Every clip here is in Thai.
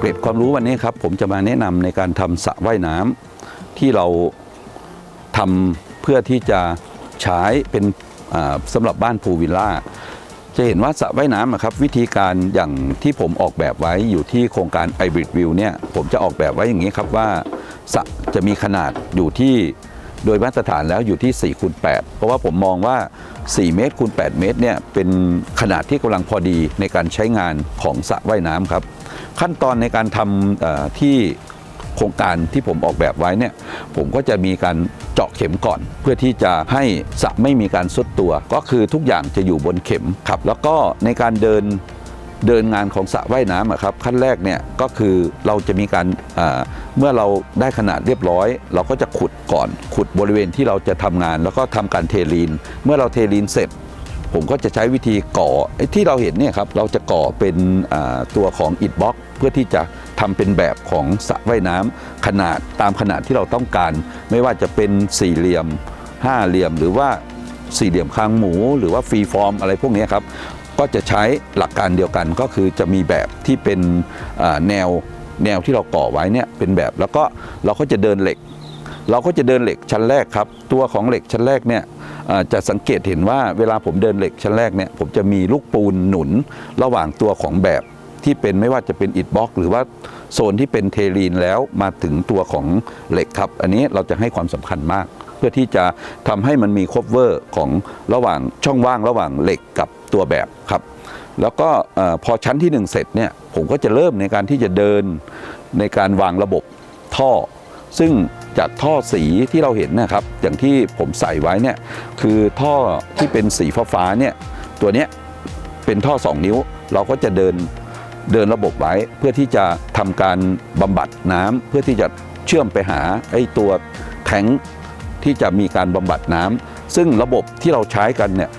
เกร็ดความรู้วันนี้ครับ ผมจะมาแนะนำในการทำสระว่ายน้ำที่เราทำเพื่อที่จะใช้เป็นอ่าสำหรับบ้านพูลวิลล่าจะเห็นว่าสระว่ายน้ำครับวิธีการอย่างที่ผมออกแบบไว้อยู่ที่โครงการ i b r i d View เนี่ยผมจะออกแบบไว้อย่างนี้ครับว่าสระจะมีขนาดอยู่ที่โดยมาตรฐานแล้วอยู่ที่4คูณ8เพราะว่าผมมองว่า 4 เมตรคูณ8เมตรเนี่ยเป็นขนาดที่กำลังพอดีในการใช้งานของสระว่ายน้ำครับ ขั้นตอนในการทำที่โครงการที่ผมออกแบบไว้เนี่ยผมก็จะมีการเจาะเข็มก่อน เพื่อที่จะให้สระไม่มีการซุดตัว ก็คือทุกอย่างจะอยู่บนเข็มครับ แล้วก็ในการเดินเดินงานของสระว่ายน้ำครับขั้นแรกเนี่ยก็คือเราจะมีการเมื่อเราได้ขนาดเรียบร้อย เราก็จะขุดก่อน ขุดบริเวณที่เราจะทำงาน แล้วก็ทำการเทลีน เมื่อเราเทลีนเสร็จ ผมก็จะใช้วิธีก่อที่เราเห็นเนี่ยครับเราจะก่อเป็นตัวของอิฐบล็อก เพื่อที่จะทำเป็นแบบของสระว่ายน้ำขนาดตามขนาดที่เราต้องการ ไม่ว่าจะเป็นสี่เหลี่ยมห้าเหลี่ยม หรือว่าสี่เหลี่ยมคางหมู หรือว่าฟรีฟอร์มอะไรพวกนี้ครับก็จะใช้หลักการเดียวกันก็คือจะมีแบบที่เป็นแนวแนวที่เราก่อไว้เนี่ยเป็นแบบแล้วก็เราก็จะเดินเหล็ก เราก็จะเดินเหล็กชั้นแรกครับ ตัวของเหล็กชั้นแรกเนี่ยจะสังเกตเห็นว่าเวลาผมเดินเหล็กชั้นแรกเนี่ยผมจะมีลูกปูนหนุนระหว่างตัวของแบบที่เป็นไม่ว่าจะเป็นอิฐบล็อก หรือว่าโซนที่เป็นเทลีนแล้วมาถึงตัวของเหล็กครับ อันนี้เราจะให้ความสำคัญมาก เพื่อที่จะทำให้มันมีคบเวอร์ของระหว่างช่องว่างระหว่างเหล็กกับตัวแบบครับ แล้วก็พอชั้นที่หนึ่งเสร็จเนี่ยผมก็จะเริ่มในการที่จะเดินในการวางระบบท่อ ซึ่งจากท่อสีที่เราเห็นนะครับ อย่างที่ผมใส่ไว้เนี่ยคือท่อที่เป็นสีฟ้าๆเนี่ยตัวเนี้ยเป็นท่อ 2 นิ้ว เราก็จะเดินเดินระบบไว้ เพื่อที่จะทำการบำบัดน้ำเพื่อที่จะเชื่อมไปหาไอ้ตัวแทงที่จะมีการบำบัดน้ำซึ่งระบบที่เราใช้กันเนี่ย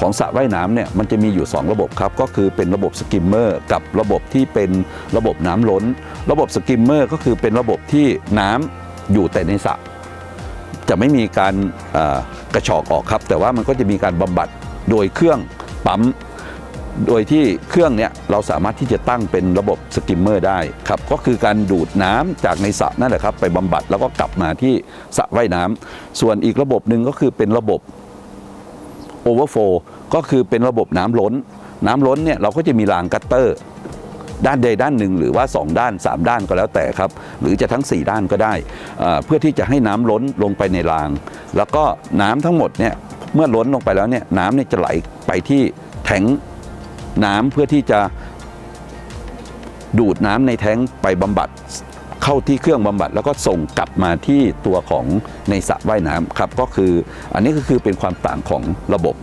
ของสระว่ายน้ำเนี่ยมันจะมีอยู่ 2 ระบบครับ ก็คือเป็นระบบสกิมเมอร์กับระบบที่เป็นระบบน้ำล้น ระบบสกิมเมอร์ก็คือเป็นระบบที่น้ำอยู่แต่ในสระจะไม่มีการกระชอกออกครับ แต่ว่ามันก็จะมีการบำบัดโดยเครื่องปั๊มโดยที่เครื่องเนี้ยเราสามารถที่จะตั้งเป็นระบบสกิมเมอร์ได้ครับก็คือการดูดน้ำจากในสระนั่นแหละครับ ไปบำบัดแล้วก็กลับมาที่สระว่ายน้ำส่วนอีกระบบหนึ่งก็คือเป็นระบบ โอเวอร์โฟก็คือเป็นระบบน้ำล้น น้ำล้นเนี่ยเราก็จะมีรางกัตเตอร์ ด้านใดด้านหนึ่งหรือว่า 2 ด้าน 3 ด้านก็แล้วแต่ครับ หรือจะทั้ง 4 ด้านก็ได้เอ่อเพื่อที่จะให้น้ำล้นลงไปในราง แล้วก็น้ำทั้งหมดเนี่ยเมื่อล้นลงไปแล้วเนี่ยน้ำเนี่ยจะไหลไปที่แทงน้ำเพื่อที่จะดูดน้ำในแท้งไปบำบัด เข้าที่เครื่องบำบัด แล้วก็ส่งกลับมาที่ตัวของในสระว่ายน้ำครับก็คืออันนี้ก็คือเป็นความต่างของระบบ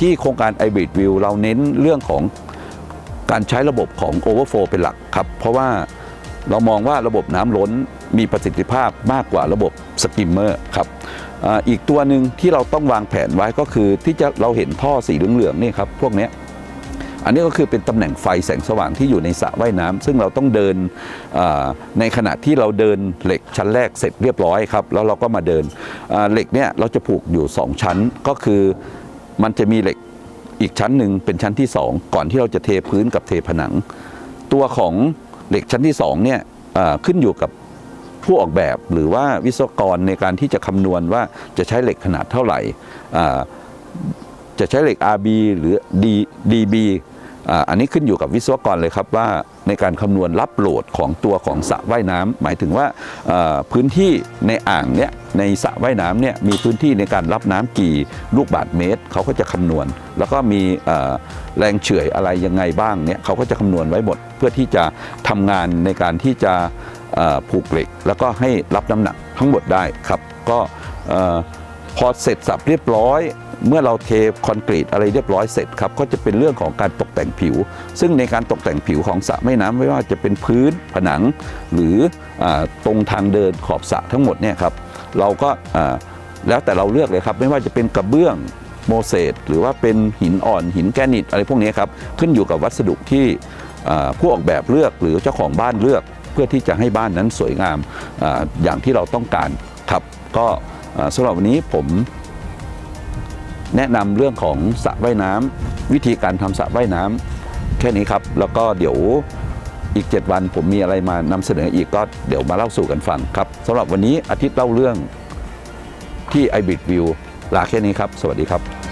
ที่โครงการ i b r i d View เราเน้นเรื่องของการใช้ระบบของ Overflow เป็นหลักครับเพราะว่าเรามองว่าระบบน้ำล้นมีประสิทธิภาพมากกว่าระบบสกิมเมอร์ครับอ,อีกตัวหนึ่งที่เราต้องวางแผนไว้ก็คือที่จะเราเห็นท่อสีเหลืองๆนี่ครับพวกนี้ อันนี้ก็คือเป็นตำแหน่งไฟแสงสว่างที่อยู่ในสระว่ายน้ำซึ่งเราต้องเดินในขณะที่เราเดินเหล็กชั้นแรกเสร็จเรียบร้อยครับ แล้วเราก็มาเดินเหล็กเนี่ยเราจะผูกอยู่ 2 ชั้นก็คือมันจะมีเหล็กอีกชั้นหนึ่งเป็นชั้นที่ 2 ก่อนที่เราจะเทพื้นกับเทผนัง ตัวของเหล็กชั้นที่2เนี่ยขึ้นอยู่กับผู้ออกแบบหรือว่าวิศวกรในการที่จะคำนวณว่าจะใช้เหล็กขนาดเท่าไหร่จะใช้เหล็ก RB หรือ D DB อ่าอันนี้ขึ้นอยู่กับวิศวกรเลยครับว่าในการคำนวณรับโหลดของตัวของสระว่ายน้ำหมายถึงว่าพื้นที่ในอ่างเนี้ยในสระว่ายน้ำเนี่ยมีพื้นที่ในการรับน้ำกี่ลูกบาศก์เมตรเขาก็จะคำนวณ แล้วก็มีแรงเฉื่อยอะไรยังไงบ้างเนี่ยเขาก็จะคำนวณไว้หมดเพื่อที่จะทำงานในการที่จะผูกเหล็ก แล้วก็ให้รับน้ำหนักทั้งหมดได้ครับ ก็พอเสร็จสับเรียบร้อย เมื่อเราเทคอนกรีตอะไรเรียบร้อยเสร็จครับก็จะเป็นเรื่องของการตกแต่งผิว ซึ่งในการตกแต่งผิวของสระว่น้ำไม่ว่าจะเป็นพื้นผนัง หรืออตรงทางเดินขอบสระทั้งหมดเนี่ยครับเราก็แล้วแต่เราเลือกเลยครับ ไม่ว่าจะเป็นกระเบื้องโมเสสหรือว่าเป็นหินอ่อนหินแกรนิตอะไรพวกนี้ครับขึ้นอยู่กับวัสดุที่ผู้ออกแบบเลือกหรือเจ้าของบ้านเลือก เพื่อที่จะให้บ้านนั้นสวยงามออย่างที่เราต้องการครับก็สำหรับวันนี้ผม แนะนำเรื่องของสระว่ายน้ำวิธีการทำสระว่ายน้ำแค่นี้ครับ แล้วก็เดี๋ยวอีก 7 วันผมมีอะไรมานำเสนออีกก็เดี๋ยวมาเล่าสู่กันฟังครับสำหรับวันนี้อาทิตย์เล่าเรื่องที่ i b i t View ลาแค่นี้ครับ สวัสดีครับ